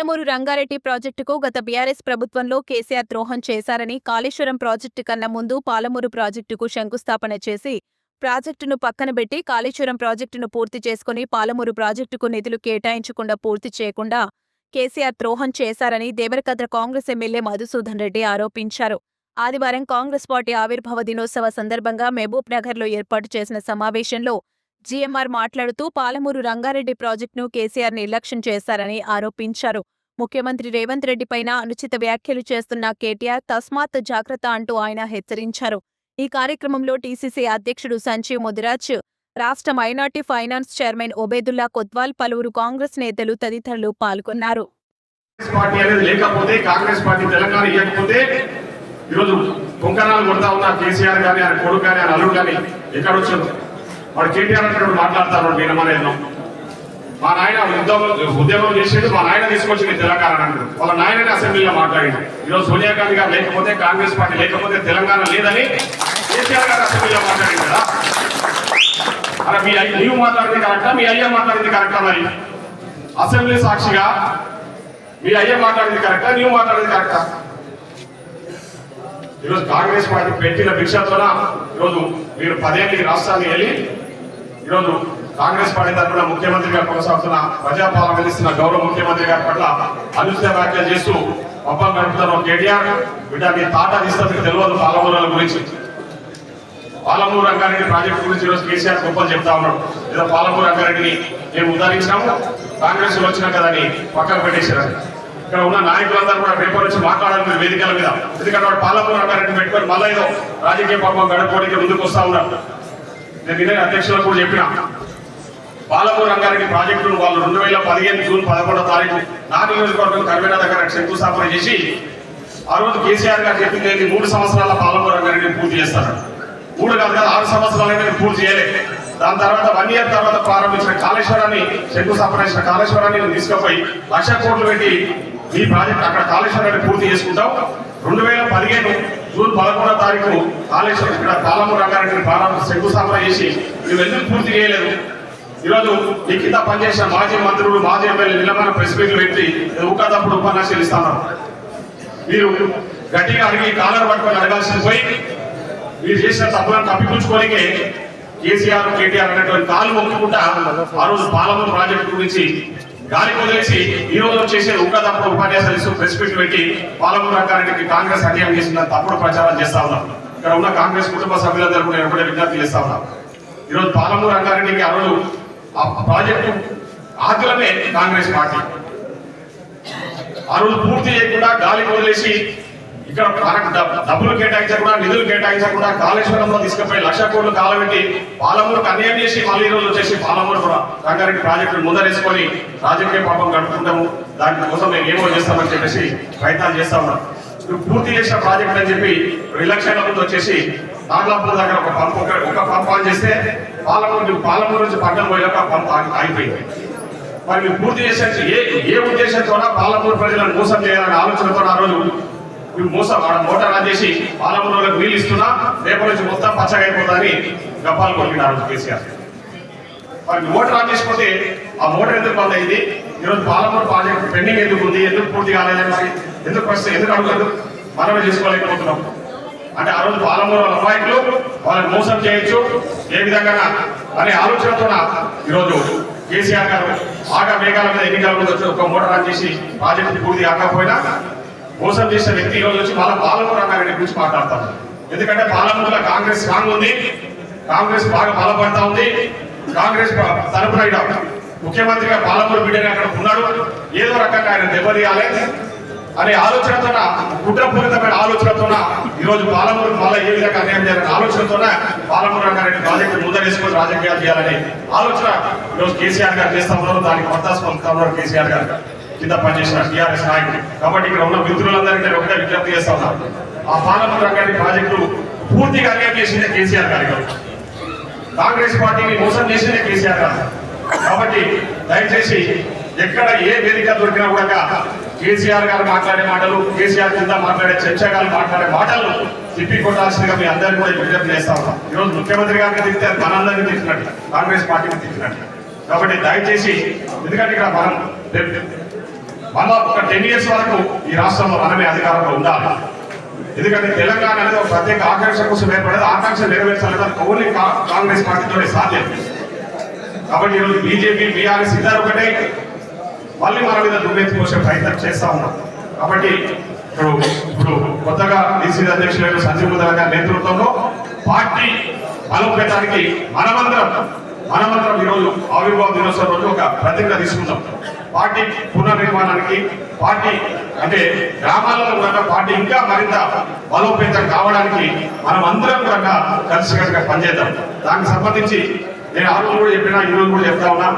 పాలమూరు రంగారెడ్డి ప్రాజెక్టుకు గత బీఆర్ఎస్ ప్రభుత్వంలో కేసీఆర్ ద్రోహం చేశారని కాళేశ్వరం ప్రాజెక్టు కన్నా ముందు పాలమూరు ప్రాజెక్టుకు శంకుస్థాపన చేసి ప్రాజెక్టును పక్కనబెట్టి కాళేశ్వరం ప్రాజెక్టును పూర్తి చేసుకుని పాలమూరు ప్రాజెక్టుకు నిధులు కేటాయించకుండా పూర్తి చేయకుండా కేసీఆర్ ద్రోహం చేశారని దేవరకద్ర కాంగ్రెస్ ఎమ్మెల్యే మధుసూదన్ రెడ్డి ఆరోపించారు. ఆదివారం కాంగ్రెస్ పార్టీ ఆవిర్భావ దినోత్సవ సందర్భంగా మహబూబ్ నగర్లో ఏర్పాటు చేసిన సమావేశంలో జీఎంఆర్ మాట్లాడుతూ పాలమూరు రంగారెడ్డి ప్రాజెక్టును కేసీఆర్ నిర్లక్ష్యం చేశారని ఆరోపించారు. ముఖ్యమంత్రి రేవంత్ రెడ్డిపైన అనుచిత వ్యాఖ్యలు చేస్తున్న కేటీఆర్ తస్మాత్ జాగ్రత్త అంటూ ఆయన హెచ్చరించారు. ఈ కార్యక్రమంలో టీసీసీ అధ్యక్షుడు సంజీవ్ ముదిరాజ్ రాష్ట్ర minority finance chairman Obedulla Kotwal పలువురు కాంగ్రెస్ నేతలు తదితరులు పాల్గొన్నారు. పార్టీ అనేది లేకపోతే కాంగ్రెస్ పార్టీ తెలంగాణ ఇవ్వకపోతే ఈరోజు కుంకణాలు కొడతా ఉన్న కేసీఆర్ కానీ ఆయన కొడుకు కానీ ఆయన అల్లుడు కానీ ఎక్కడ వచ్చారు? వాడు కేటీఆర్ అంటే మాట్లాడతారు నేను మన మా నాయన ఉద్యోగం ఉద్యోగం చేసేది మా నాయన తీసుకొచ్చింది తెలంగాణ అంటారు వాళ్ళ నాయనని అసెంబ్లీలో మాట్లాడింది ఈరోజు సోనియా గాంధీ గారు లేకపోతే కాంగ్రెస్ పార్టీ లేకపోతే తెలంగాణ లేదని కేసీఆర్ గారు అసెంబ్లీలో మాట్లాడింది కదా. అలా మీ నీవు మాట్లాడింది కరెక్టా? మీ అయ్య మాట్లాడింది కరెక్టా మరి? అసెంబ్లీ సాక్షిగా మీ అయ్య మాట్లాడింది కరెక్టా? నీవు మాట్లాడింది కరెక్టా? ఈరోజు కాంగ్రెస్ పార్టీ పెట్టిన భిక్షతోన? ఈరోజు మీరు పదేళ్ళకి రాష్ట్రానికి వెళ్ళి ఈరోజు కాంగ్రెస్ పార్టీ తరఫున ముఖ్యమంత్రిగా కొనసాగుతున్న ప్రజాపాలన అందిస్తున్న గౌరవ ముఖ్యమంత్రి గారి పట్ల అనుచిత వ్యాఖ్యలు చేస్తూ పబ్బం గడుపుతున్న కేటీఆర్ బిడ్డ మీ తాట తీస్తుంది తెలియదు పాలమూరుల గురించి. పాలమూరు రంగారెడ్డి ప్రాజెక్టు గురించి ఈరోజు కేసీఆర్ గొప్పలు చెప్తా ఉన్నాడు. ఏదో పాలమూరు రంగారెడ్డిని మేము ఉదాహరించాము కాంగ్రెస్ వచ్చినా కదా అని పక్కన పెట్టేశారు. ఇక్కడ ఉన్న నాయకులందరూ కూడా పేపర్ వచ్చి మాట్లాడాలి మీరు వేదికల మీద. ఎందుకంటే వాడు పాలమూరు రంగారెడ్డి పెట్టుకొని మళ్ళీ ఏదో రాజకీయ పాపం గడపడానికి ముందుకు వస్తా ఉన్నారు. నేను నిన్న అధ్యక్షులకు కూడా చెప్పిన. పాలమూరు రంగానికి ప్రాజెక్టును వాళ్ళు రెండు వేల పదిహేను జూన్ పదకొండో తారీఖు నా నియోజకవర్గం కర్వేనా దగ్గర శంకుస్థాపన చేసి ఆ రోజు కేసీఆర్ గారు చెప్పింది మూడు సంవత్సరాల పాలమూరు రంగారెడ్డిని పూర్తి చేస్తారు. మూడు కాదు కదా ఆరు సంవత్సరాలైనా నేను పూర్తి చేయలే. దాని తర్వాత వన్ ఇయర్ తర్వాత ప్రారంభించిన కాళేశ్వరాన్ని శంకుస్థాపన చేసిన కాళేశ్వరాన్ని తీసుకుపోయి లక్ష కోట్లు పెట్టి ఈ ప్రాజెక్ట్ అక్కడ కాళేశ్వరాన్ని పూర్తి చేసుకుంటాం. రెండు వేల పదిహేను జూన్ పదకొండో తారీఖు కాళేశ్వరం ఇక్కడ పాలమూరు రంగారెడ్డిని ప్రారంభ శంకుస్థాపన చేసి మేము ఎందుకు పూర్తి చేయలేదు? ఈరోజు ఈ కింద పనిచేసిన మాజీ మంత్రులు మాజీ ఎమ్మెల్యే నిలబడిన ప్రెస్ మీట్లు పెట్టి ఊకదప్పుడు ఉపన్యాసాలు ఇస్తాను మీరు గట్టిగా అడిగి కాలర్ పట్టుకొని అడగాల్సింది పోయి మీరు చేసిన తప్పులను తప్పిపుచ్చుకోనికే కేసీఆర్ కేటీఆర్ అనేటువంటి కాలు మొక్కుకుంటా ఆ రోజు పాలమూరు ప్రాజెక్టు గురించి గాలి వదిలేసి ఈ రోజు వచ్చేసి ఉక్కదప్పుడు ఉపన్యాసాలు ఇస్తూ ప్రెస్ మీట్ పెట్టి పాలమూరు రంగారెడ్డికి కాంగ్రెస్ అన్యాయం చేసిన తప్పుడు ప్రచారం చేస్తా ఉన్నాం. ఇక్కడ ఉన్న కాంగ్రెస్ కుటుంబ సభ్యులందరూ కూడా ఎప్పుడే విజ్ఞప్తి చేస్తా ఉన్నాం. ఈరోజు పాలమూరు రంగారెడ్డికి ఆ రోజు ఆ ప్రాజెక్టు ఆదిలనే కాంగ్రెస్ పార్టీ. ఆ రోజు పూర్తి చేయకుండా గాలి వదిలేసి ఇక్కడ డబ్బులు కేటాయించకుండా నిధులు కేటాయించకుండా కాళేశ్వరంలో తీసుకుపోయి లక్ష కోట్లు కాలబెట్టి పాలమూరుకు అన్యాయం చేసి మళ్ళీ రోజులు వచ్చేసి పాలమూరు కూడా రంగారెడ్డి ప్రాజెక్టును ముందరేసుకొని రాజకీయ పాపం గడుపుకుంటాము. దానికోసం మేము ఏమో చేస్తామని చెప్పేసి ప్రయత్నాలు చేస్తా ఉన్నాం. ఇప్పుడు పూర్తి చేసిన ప్రాజెక్ట్ అని చెప్పి రిలక్షన్ల ముందు వచ్చేసి నాగలాపూర్ దగ్గర ఒక పంప్ ఒక పంప్ ఆన్ చేస్తే పాలమూరు పాలమూరు నుంచి పట్టణం పోయాక పంప్ ఆగిపోయింది. మరి మీరు పూర్తి చేసే ఏ ఏ ఉద్దేశంతో పాలమూరు ప్రజలను మోసం చేయాలనే ఆలోచనతో ఆ రోజు మీరు మోసం ఆడ మోటార్ ఆన్ చేసి పాలమూరులకు నీళ్ళు ఇస్తున్నా రేపటి నుంచి మొత్తం పచ్చగా అయిపోతుందని గప్పాలు కొలిగిన కేసీఆర్. మరి మోటార్ ఆన్ చేసిపోతే ఆ మోటార్ ఎందుకు బంద్ అయింది? ఈరోజు పాలమూరు ప్రాజెక్ట్ పెండింగ్ ఎందుకు ఉంది? ఎందుకు పూర్తి కాలేదని మరి ఎందుకు వస్తే ఎందుకు అడగదు మనమే చేసుకోలేకపోతున్నాం. అంటే ఆ రోజు పాలమూరు వాళ్ళ అమాయకులు వాళ్ళని మోసం చేయొచ్చు. ఏ విధంగా అనే ఆలోచనతో ఈరోజు కేసీఆర్ గారు ఆగా మేఘాల మీద ఎన్నికల ముందు వచ్చి ఒక మోటార్ ఆన్ చేసి ప్రాజెక్టు పూర్తి కాకపోయినా మోసం చేసిన వ్యక్తి ఈ రోజు వచ్చి మళ్ళీ పాలమూరు రంగారెడ్డి గురించి మాట్లాడతారు ఎందుకంటే పాలమూరులో కాంగ్రెస్ స్ట్రాంగ్ ఉంది. కాంగ్రెస్ బాగా బలపడతా ఉంది. కాంగ్రెస్ తరపున ముఖ్యమంత్రిగా పాలమూరు బిడ్డని అక్కడ ఉన్నాడు. ఏదో రకంగా ఆయన దెబ్బతీయాలి. అనే ఆలోచనతోన కుట్రపూరితమైన ఆలోచనతోన ఈ రోజు పాలమూరు మళ్ళీ ఏ విధంగా అన్యాయం చేయాలనే ఆలోచనతోన పాలమూరు రంగారెడ్డి ప్రాజెక్టు ముందరేసుకొని రాజకీయాలు చేయాలని ఆలోచన ఈరోజు కేసీఆర్ గారు చేస్తా ఉన్నారు. దానికి వత్తాసు ఉన్నారు కేసీఆర్ గారు. కింద పనిచేసిన టీఆర్ఎస్ నాయకులు కాబట్టి ఇక్కడ ఉన్న మిత్రులందరికీ నేను ఒకటే విజ్ఞప్తి చేస్తా ఉన్నాను ఆ పాలమూరు రంగారెడ్డి ప్రాజెక్టు పూర్తిగా అన్యాయం చేసిందే కేసీఆర్ గారు కాంగ్రెస్ పార్టీని మోసం చేసిందే కేసీఆర్ గారు. కాబట్టి దయచేసి ఎక్కడ ఏ వేదిక దొరికినా కూడా కేసీఆర్ గారు మాట్లాడే మాటలు కేసీఆర్ కింద మాట్లాడే చర్చ గారు మాట్లాడే మాటలు తిప్పి కొట్టాల్సిందిగా మీ అందరినీ కూడా విజ్ఞప్తి చేస్తా ఉన్నాం. ఈరోజు ముఖ్యమంత్రి గారికి తిప్పితే మనందరినీ తిప్పినట్టు కాంగ్రెస్ పార్టీని తిప్పినట్టు కాబట్టి దయచేసి ఎందుకంటే ఇక్కడ మనం మళ్ళా ఒక టెన్ ఇయర్స్ వరకు ఈ రాష్ట్రంలో మనమే అధికారంలో ఉండాలి. ఎందుకంటే తెలంగాణ అనేది ఒక ప్రత్యేక ఆకాంక్ష కోసం ఏర్పడేది ఆకాంక్ష నెరవేర్చాలి ఓన్లీ కా- కాంగ్రెస్ పార్టీతోనే సాధ్యం. కాబట్టి ఈరోజు బీజేపీ బీఆర్ఎస్ ఇద్దరు ఒకటే. మళ్ళీ మన మీద దుమ్మెత్తి పోసే ప్రయత్నం చేస్తా ఉన్నాం. కాబట్టి ఇప్పుడు ఇప్పుడు కొత్తగా డీసీ అధ్యక్షులైన సంజీవ్ ముద్ర గారి నేతృత్వంలో పార్టీ బలోపేతానికి మనమందరం మనమందరం ఈరోజు ఆవిర్భావ దినోత్సవం రోజు ఒక ప్రతిజ్ఞ తీసుకుందాం. పార్టీ పునర్నిర్మాణానికి పార్టీ అంటే గ్రామాలలో కూడా పార్టీ ఇంకా మరింత బలోపేతం కావడానికి మనం అందరం కూడా కలిసికట్టుగా పనిచేద్దాం. దానికి సంబంధించి నేను ఆ రోజు కూడా చెప్పినా ఈ రోజు కూడా చెప్తా ఉన్నా.